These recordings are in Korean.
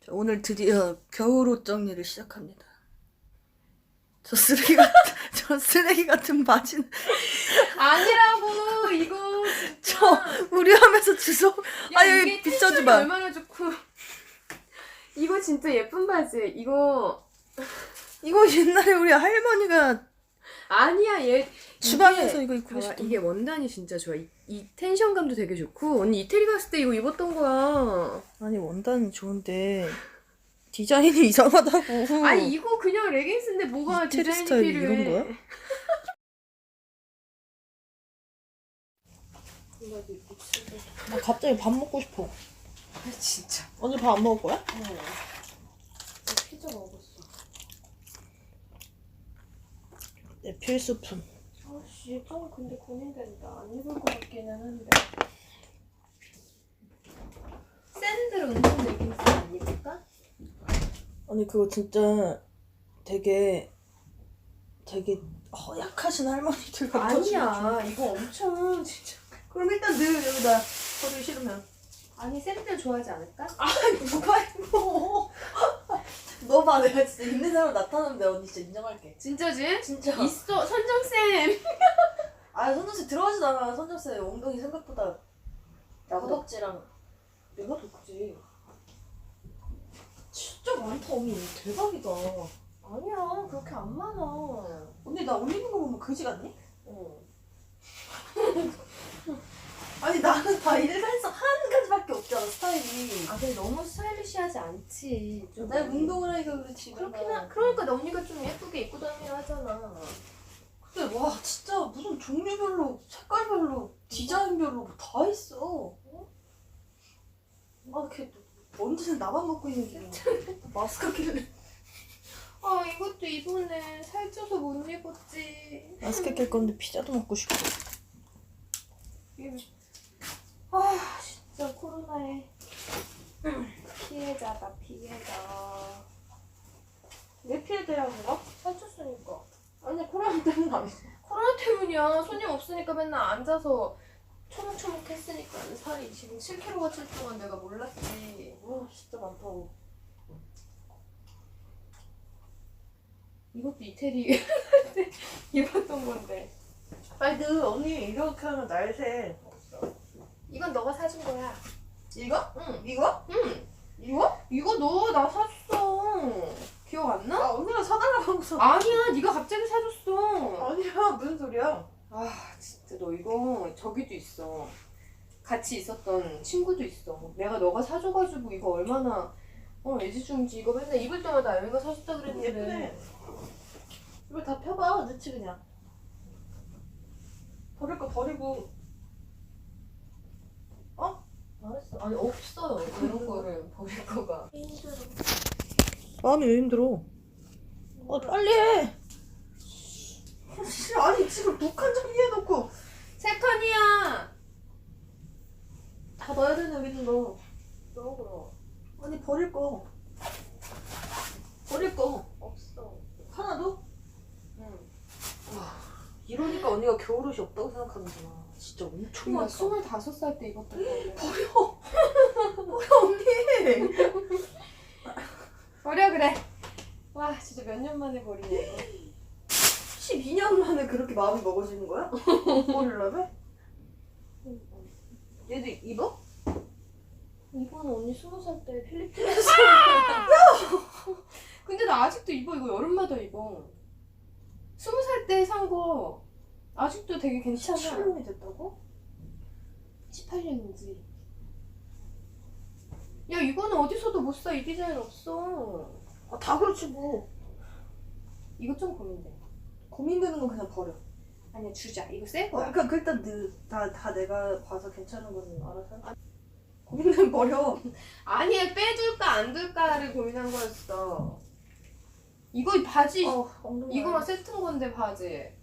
자, 오늘 드디어 겨울옷 정리를 시작합니다. 저 쓰레기 같은, 저 쓰레기 같은 바지는 아니라고 이거 저 우려하면서 주소. 야, 아, 여기 이게 텐션이 봐. 얼마나 좋고 이거 진짜 예쁜 바지 이거 이거 옛날에 우리 할머니가 아니야 얘 주방에서 이거 입고 계셨던 이게 원단이 진짜 좋아 이, 이 텐션감도 되게 좋고 언니 이태리 갔을 때 이거 입었던 거야 아니 원단은 좋은데 디자인이 이상하다고. 아니 이거 그냥 레깅스인데 뭐가 이태리 디자인이 스타일이 필요해 이런 거야? 나 갑자기 밥 먹고 싶어. 아 진짜 오늘 밥 안 먹을 거야? 피자 먹었어 내 필수품. 아씨 좀 근데 고민된다. 안 입을 것 같기는 한데. 샌들 운동 레깅스 안 입을까? 아니 그거 진짜 되게 되게 허약하신 할머니들 같아서 아니야. 이거 엄청 진짜. 그럼 일단 늘 여기다 버리기 싫으면 아니 샌들 좋아하지 않을까? 누가 입어 너봐 내가 진짜 있는 사람 내가 언니 진짜 인정할게. 진짜지? 진짜. 있어 선정쌤. 아 선정씨 들어가지도 않아. 선정씨 엉덩이 생각보다 허벅지랑 내가 더 크지. 진짜 많다 언니. 대박이다. 아니야 그렇게 안 많아. 언니 나 올리는 거 보면 그지 같니? 어. 아니 나는 다 일관성 한 가지밖에 없잖아 스타일이. 아 근데 너무 스타일리시하지 않지. 좀 내가 운동을 하니까 그렇지 그렇긴 하 그러니까 언니가 좀 예쁘게 입고 다니려 하잖아. 근데 와 진짜 무슨 종류별로 색깔별로 디자인별로 다 있어. 아 이렇게 언제는 나만 먹고 있는 기분 마스크 끼를 아 이것도 이번에 살쪄서 못 입었지. 마스크 낄 건데 피자도 먹고 싶고 아 진짜 코로나에 피해자다 피해자. 왜 피해자라고? 살쪘으니까. 아니 코로나 때문 아니지 코로나 때문이야. 손님 없으니까 맨날 앉아서 초목초목 했으니까 살이 지금 7kg가 찔 동안 내가 몰랐지. 와 진짜 많다고. 이것도 이태리 입었던 건데. 아니 그 언니 이렇게 하면 날새 이건 너가 사준 거야. 이거? 응. 이거? 응. 이거? 이거 너 나 사줬어. 기억 안 나? 아 언니가 사달라고 하고서 아니야 네가 갑자기 사줬어. 아니야 무슨 소리야? 아 진짜 너 이거 저기도 있어. 같이 있었던 친구도 있어. 내가 너가 사줘가지고 이거 얼마나 어 애지중지. 이거 맨날 입을 때마다 여기가 사줬다 그랬는데. 예쁘네. 이거 다 펴봐 넣지 그냥. 버릴 거 버리고 알았어. 아니 없어요. 이런 거를 버릴 거가. 힘들어 마음이 왜 힘들어? 어 빨리 해! 아니 지금 북한 정리해놓고. 세 칸이야! 다 넣어야 되는 여기는 너. 너무 그러 아니 버릴 거. 버릴 거. 없어. 하나도? 응. 이러니까 언니가 겨울옷이 없다고 생각하는구나 진짜 엄청 많다. 스물다섯 살 때 입었던 건데. 버려. 버려 언니. 버려 그래. 와 진짜 몇 년 만에 버리냐 이거. 12년 만에 그렇게 마음이 먹어지는 거야? 버리려면? 얘도 입어? 이번 언니 스무 살 때 필리핀에서 근데 나 아직도 입어 이거 여름마다 입어. 스무 살 때 산 거 아직도 되게 괜찮아. 7년이 됐다고? 18년인지. 야 이거는 어디서도 못 사. 이 디자인 없어. 아, 다 그렇지 뭐. 이거 좀 고민돼. 고민되는 건 그냥 버려. 아니야 주자. 이거 새 어, 거야. 그러니까 일단 느, 다, 다 내가 봐서 괜찮은 거는 알아서 해. 고민되면 버려. 아니야 빼둘까 안 둘까를 고민한 거였어. 이거 바지 어, 엉덩이 이거랑 세트인 건데 바지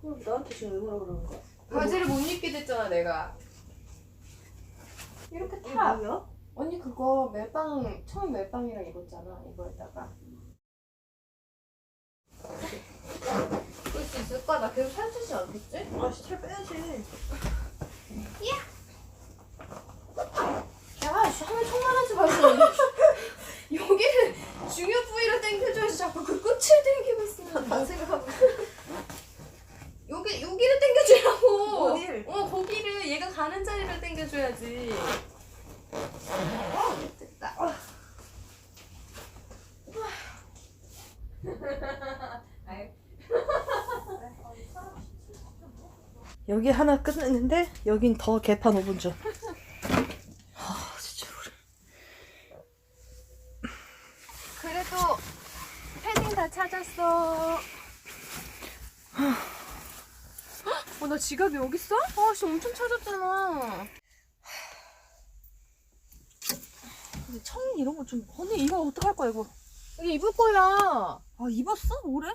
그럼 나한테 지금 왜 뭐라 그러는 거야? 바지를 못 입게 됐잖아 내가 이렇게 이게 타 뭐야? 언니 그거 멜빵 처음 멜빵이랑 입었잖아 이거에다가 그럴 수 있을까? 나 계속 살찌지 않겠지? 아씨 살 빼야지. 야 씨, 하면 총만하지 말고 여기를 중요 부위로 땡겨줘야지 자꾸 그 끝을 땡기고 있으면 자리를 당겨줘야지. 됐다. 아유, 여기 하나 끝냈는데 여긴 더 개판 5분 전. 아 진짜 우리. 그래도 패딩 다 찾았어. 어, 나 지갑이 여기 있어? 아, 씨, 엄청 찾았잖아. 근데 청인 이런 거 좀 언니 이거 어떡할 거야 이거? 이게 입을 거야. 아 입었어 올해?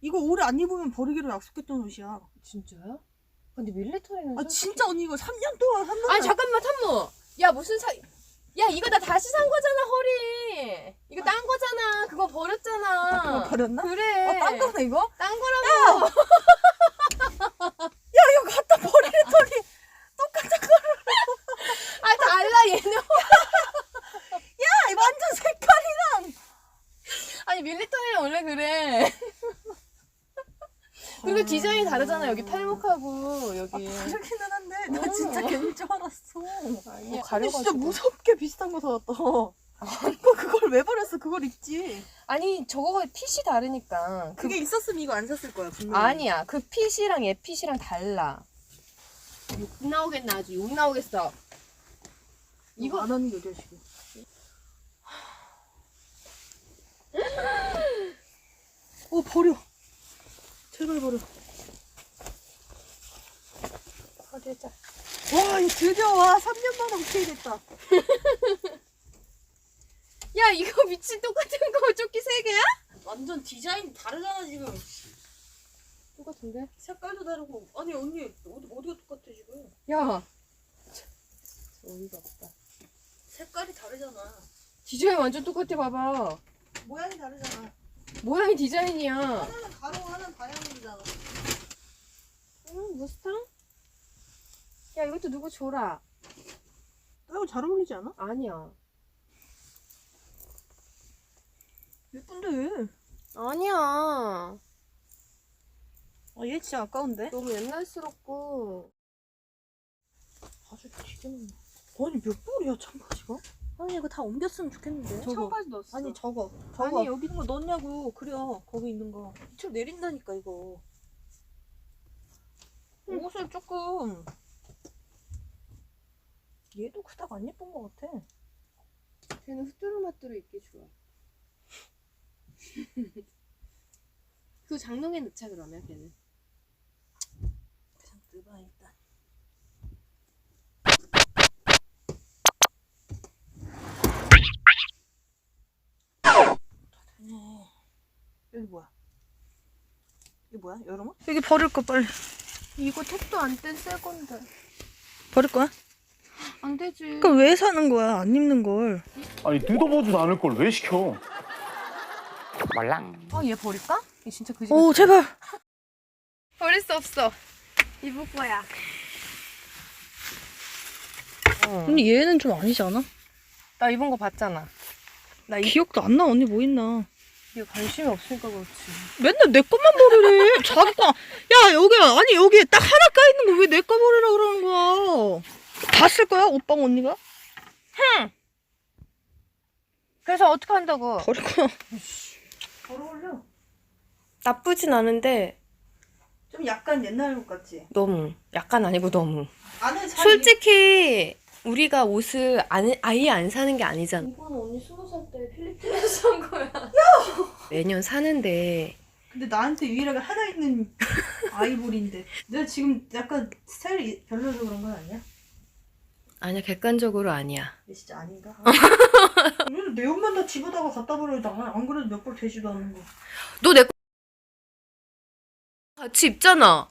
이거 올해 안 입으면 버리기로 약속했던 옷이야. 진짜요? 근데 밀리터리는 아 진짜 언니 이거 3년 동안 한 번. 아니 잠깐만 참모. 야 무슨 사? 야 이거 나 다시 산 거잖아 허리. 이거 딴 거잖아. 그거 버렸잖아. 그거 버렸나? 그래. 어, 딴 거네 이거? 딴 거라고. 야 이거 갖다 버리더니 똑같은 거. 아 달라 얘는. 야 완전 색깔이랑. 아니 밀리터리는 원래 그래. 그리고 음. 디자인이 다르잖아. 여기 팔목하고 여기. 그렇기는 한데 나 어. 진짜 괜히 줄 알았어. 아니야, 근데 진짜 무섭게 비슷한 거 사왔다. 이거 그걸 왜 버렸어? 그걸 입지. 아니 저거가 핏이 다르니까. 그 그게 있었으면 이거 안 샀을 거야 분명히. 아니야. 그 핏이랑 얘 핏이랑 달라. 욕 나오겠나 아주 욕 나오겠어. 이거 안 하는 게 지금? 어 버려. 제발 버려. 버리자. 와, 이 드디어 와 3년 만에 오케이 됐다. 야 이거 미친 똑같은 거 조끼 세 개야? 완전 디자인 다르잖아 지금. 똑같은데? 색깔도 다르고. 아니 언니 어디 어디가 똑같아 지금? 야. 참, 어이가 없다. 색깔이 다르잖아. 디자인 완전 똑같아 봐봐. 모양이 다르잖아. 모양이 디자인이야. 하나는 가로 하나는 다이아몬드잖아. 응 무스탕? 야 이것도 누구 줘라. 이거 잘 어울리지 않아? 아니야. 예쁜데. 아니야. 아, 얘 진짜 아까운데? 너무 옛날스럽고. 아주 되게 많네. 아니 몇 벌이야 청바지가? 아니 이거 다 옮겼으면 좋겠는데. 저거. 청바지 넣었어. 아니 저거. 저거. 아니, 여기 있는 거 넣냐고. 그래요. 거기 있는 거. 밑으로 내린다니까 이거. 응. 옷을 조금. 얘도 그닥 안 예쁜 것 같아. 걔는 후뚜루마뚜루 입기 좋아. 그 장롱에 넣자 그러면 걔는. 그냥 넣어봐 일단. 다 되네. 여기 뭐야? 이게 뭐야? 여름옷? 여기 버릴 거 빨리. 이거 택도 안 뗀 새 건데. 버릴 거야? 안 되지. 그러니까 왜 사는 거야? 안 입는 걸. 아니 뜯어보지도 않을 걸 왜 시켜? 아, 얘 버릴까? 얘 진짜 그지. 오 제발. 버릴 수 없어. 입을 거야. 어. 근데 얘는 좀 아니지 않아? 나 입은 거 봤잖아. 나 이, 기억도 안 나. 언니 뭐 있나? 이거 관심이 없으니까 그렇지. 맨날 내 것만 버리래. 자기 거. 야 여기 아니 여기 딱 하나 까 있는 거 왜 내 거 버리라 그러는 거야? 다 쓸 거야 오빵 언니가? 그래서 어떻게 한다고? 버릴 거야. 버려올려. 나쁘진 않은데 좀 약간 옛날 옷 같지? 너무 약간 아니고 너무. 안에 잘 솔직히 우리가 옷을 안, 아예 안 사는 게 아니잖아. 이건 언니 스무 살 때 필리핀에서 산 거야. 매년 사는데 근데 나한테 유일하게 하나 있는 아이보리인데 내가 지금 약간 스타일이 별로서 그런 건 아니야? 아니야 객관적으로 아니야. 근데 진짜 아닌가? 왜내 옷만 다 집어다가 갖다 버려야 안 그래도 몇 벌 되지도 않는 거 너 내 같이 입잖아.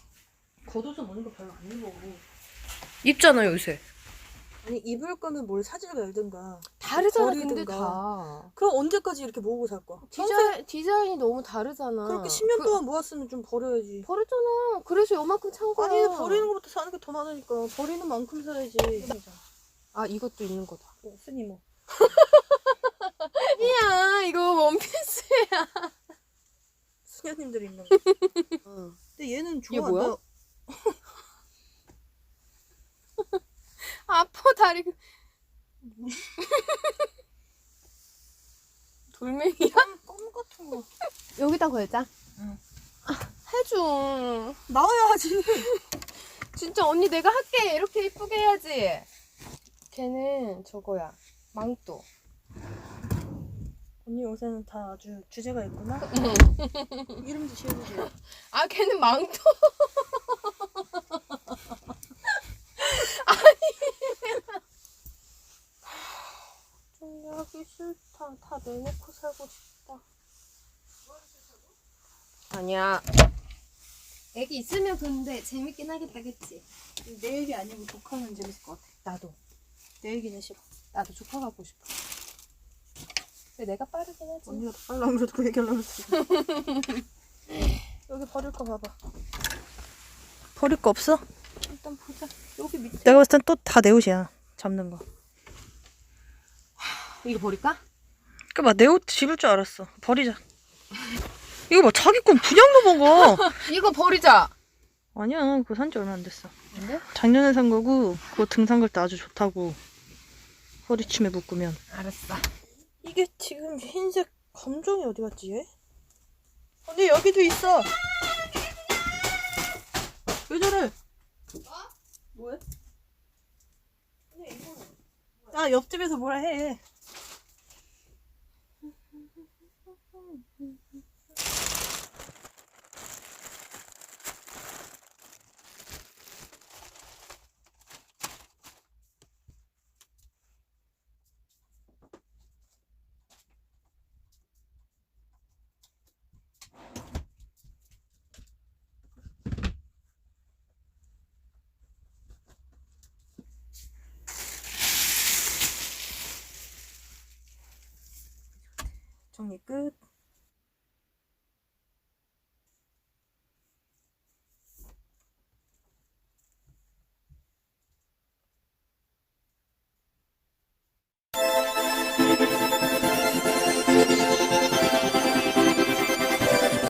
겉옷은 오는 거 별로 안 입어 입잖아 요새. 아니 입을 거면 뭘 사질 말든가 다르잖아 버리든가. 근데 다. 그럼 언제까지 이렇게 모으고 살 거야? 디자인 디자인이 너무 다르잖아. 그렇게 10년 그- 동안 모았으면 좀 버려야지 버렸잖아. 그래서 요만큼 찬 거야. 아니 버리는 것보다 사는 게 더 많으니까 버리는 만큼 사야지 아 이것도 있는 거다. 뭐 쓰니 뭐 아니야 이거 원피스야. 수녀님들이 입는 거 근데 얘는 좋아 얘 뭐야? 나- 아파 다리. 돌멩이야? 껌 같은 거. 여기다 걸자. 응. 아, 해줘. 나와야지. 진짜 언니 내가 할게. 이렇게 이쁘게 해야지. 걔는 저거야. 망토. 언니 요새는 다 아주 주제가 있구나. 이름도 지어주지. 아 걔는 망토. 아니. 하기 싫다. 다 내놓고 살고 싶다. 아니야. 애기 있으면 근데 재밌긴 하겠다, 그치? 내 얘기 아니고 독하면 재밌을 것 같아. 나도. 내 얘기는 싫어. 나도 조카 갖고 싶어. 근데 내가 빠르긴 하지. 언니가 더 빨라 그래도 그 얘기 하려고 했어. 여기 버릴 거 봐봐. 버릴 거 없어? 일단 보자. 여기 밑에. 내가 봤을 땐 또 다 내 옷이야. 잡는 거. 이거 버릴까? 그니까 내옷 집을 줄 알았어. 버리자. 이거 봐 자기 건 그냥 넘어가. 이거 버리자. 아니야 그거 산 지 얼마 안 됐어. 근데? 작년에 산 거고 그거 등산 갈 때 아주 좋다고. 허리춤에 묶으면. 알았어. 이게 지금 흰색 검정이 어디 갔지 얘? 언니 여기도 있어. 왜 저래? 뭐해? 아 옆집에서 뭐라 해. 정리 끝.